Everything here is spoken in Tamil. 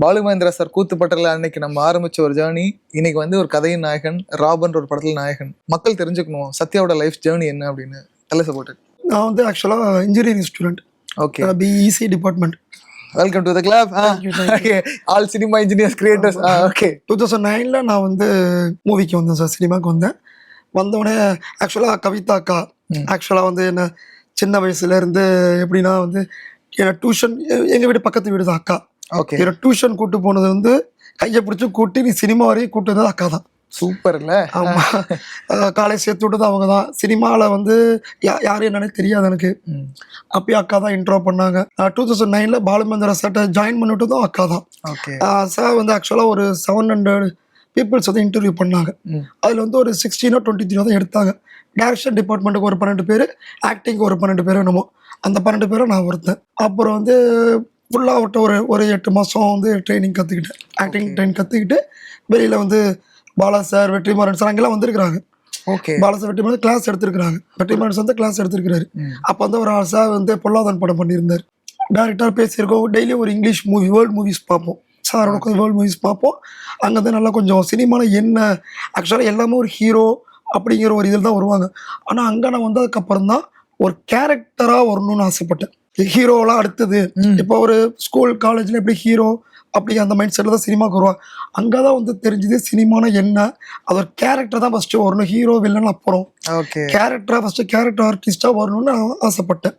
பாலு மகேந்திரா சார் கூத்துப்பட்டல அன்னைக்கு நம்ம ஆரம்பிச்ச ஒரு ஜேர்னி இன்னைக்கு வந்து ஒரு கதையின் நாயகன் ராபன்ற ஒரு படத்துல நாயகன். மக்கள் தெரிஞ்சுக்கணும் சத்யாவோட லைஃப் ஜேர்னி என்ன அப்படின்னு தலை சப்போர்ட் நான் வந்து ஆக்சுவலாக engineering student okay PEC department welcome to the club all cinema engineers creators okay two thousand நைனில் நான் வந்து மூவிக்கு வந்தேன் சார் சினிமாவுக்கு வந்தேன். வந்தோடனே ஆக்சுவலாக கவிதா அக்கா. ஆக்சுவலாக வந்து என்ன சின்ன வயசுலேருந்து எப்படின்னா வந்து டியூஷன் எங்கள் வீடு பக்கத்து வீடு தான் அக்கா. ஓகே என்னை டியூஷன் கூட்டு போனது வந்து கையை பிடிச்சி கூட்டி நீ சினிமா வரையும் கூட்டு வந்தது அக்கா தான். சூப்பர் இல்ல ஆமாம் காலேஜ் சேர்த்து விட்டது அவங்க தான். சினிமாவில் வந்து யா யார் என்னன்னே தெரியாது எனக்கு. ம். அப்பயே அக்கா தான் இன்ட்ரோ பண்ணாங்க. டூ தௌசண்ட் நைனில் பாலுமந்திரா சார்ட்ட ஜாயின் பண்ணிவிட்டதும் அக்கா தான். ஓகே சார் வந்து ஆக்சுவலாக ஒரு செவன் ஹண்ட்ரட் பீப்புள்ஸ் வந்து இன்டர்வியூ பண்ணாங்க. அதில் வந்து ஒரு சிக்ஸ்டீனோ டுவெண்ட்டி த்ரீ தான் எடுத்தாங்க. டைரக்ஷன் டிபார்ட்மெண்ட்டுக்கு ஒரு பன்னெண்டு பேர் ஆக்டிங்க்கு ஒரு பன்னெண்டு பேர் என்னமோ. அந்த பன்னெண்டு பேரும் நான் ஒருத்தன். அப்புறம் வந்து ஃபுல்லாக அவர்கிட்ட ஒரு ஒரு எட்டு மாதம் வந்து ட்ரைனிங் கற்றுக்கிட்டேன் ஆக்டிங். ட்ரைனிங் கற்றுக்கிட்டு வெளியில் வந்து பாலா சார் வெற்றிமாறன் சார் அங்கெல்லாம் வந்திருக்கிறாங்க. Okay Bala sir Vetrimaaran class எடுத்திருக்கிறாங்க. வெற்றிமாறன் சார் வந்து கிளாஸ் எடுத்திருக்கிறாரு. அப்போ வந்து ஒரு சார் வந்து பொல்லாதன் படம் பண்ணியிருந்தார். டேரக்டாக பேசியிருக்கோம். டெய்லி ஒரு இங்கிலீஷ் மூவி வேர்ல்டு மூவிஸ் பார்ப்போம். சாரோட கொஞ்சம் வேர்ல்டு மூவிஸ் பார்ப்போம். அங்கே வந்து நல்லா கொஞ்சம் சினிமாவில் என்ன ஆக்சுவலாக எல்லாமே ஒரு ஹீரோ அப்படிங்கிற ஒரு இதில் தான் வருவாங்க. ஆனால் அங்கே நான் வந்ததுக்கப்புறம் தான் ஒரு கேரக்டராக வரணும்னு ஆசைப்பட்டேன். ஹீரோலாம் அடுத்தது. இப்போ ஒரு ஸ்கூல் காலேஜில் எப்படி ஹீரோ அப்படி அந்த மைண்ட் செட்டில் தான் சினிமாவுக்கு வருவாங்க அங்கே தான் வந்து தெரிஞ்சுது சினிமானா என்ன அது ஒரு கேரக்டர் தான் ஃபஸ்ட்டு வரணும் ஹீரோ வில்லன் அப்புறம் ஓகே கேரக்டராக ஃபஸ்ட்டு கேரக்டர் ஆர்டிஸ்டாக வரணும்னு ஆசைப்பட்டேன்.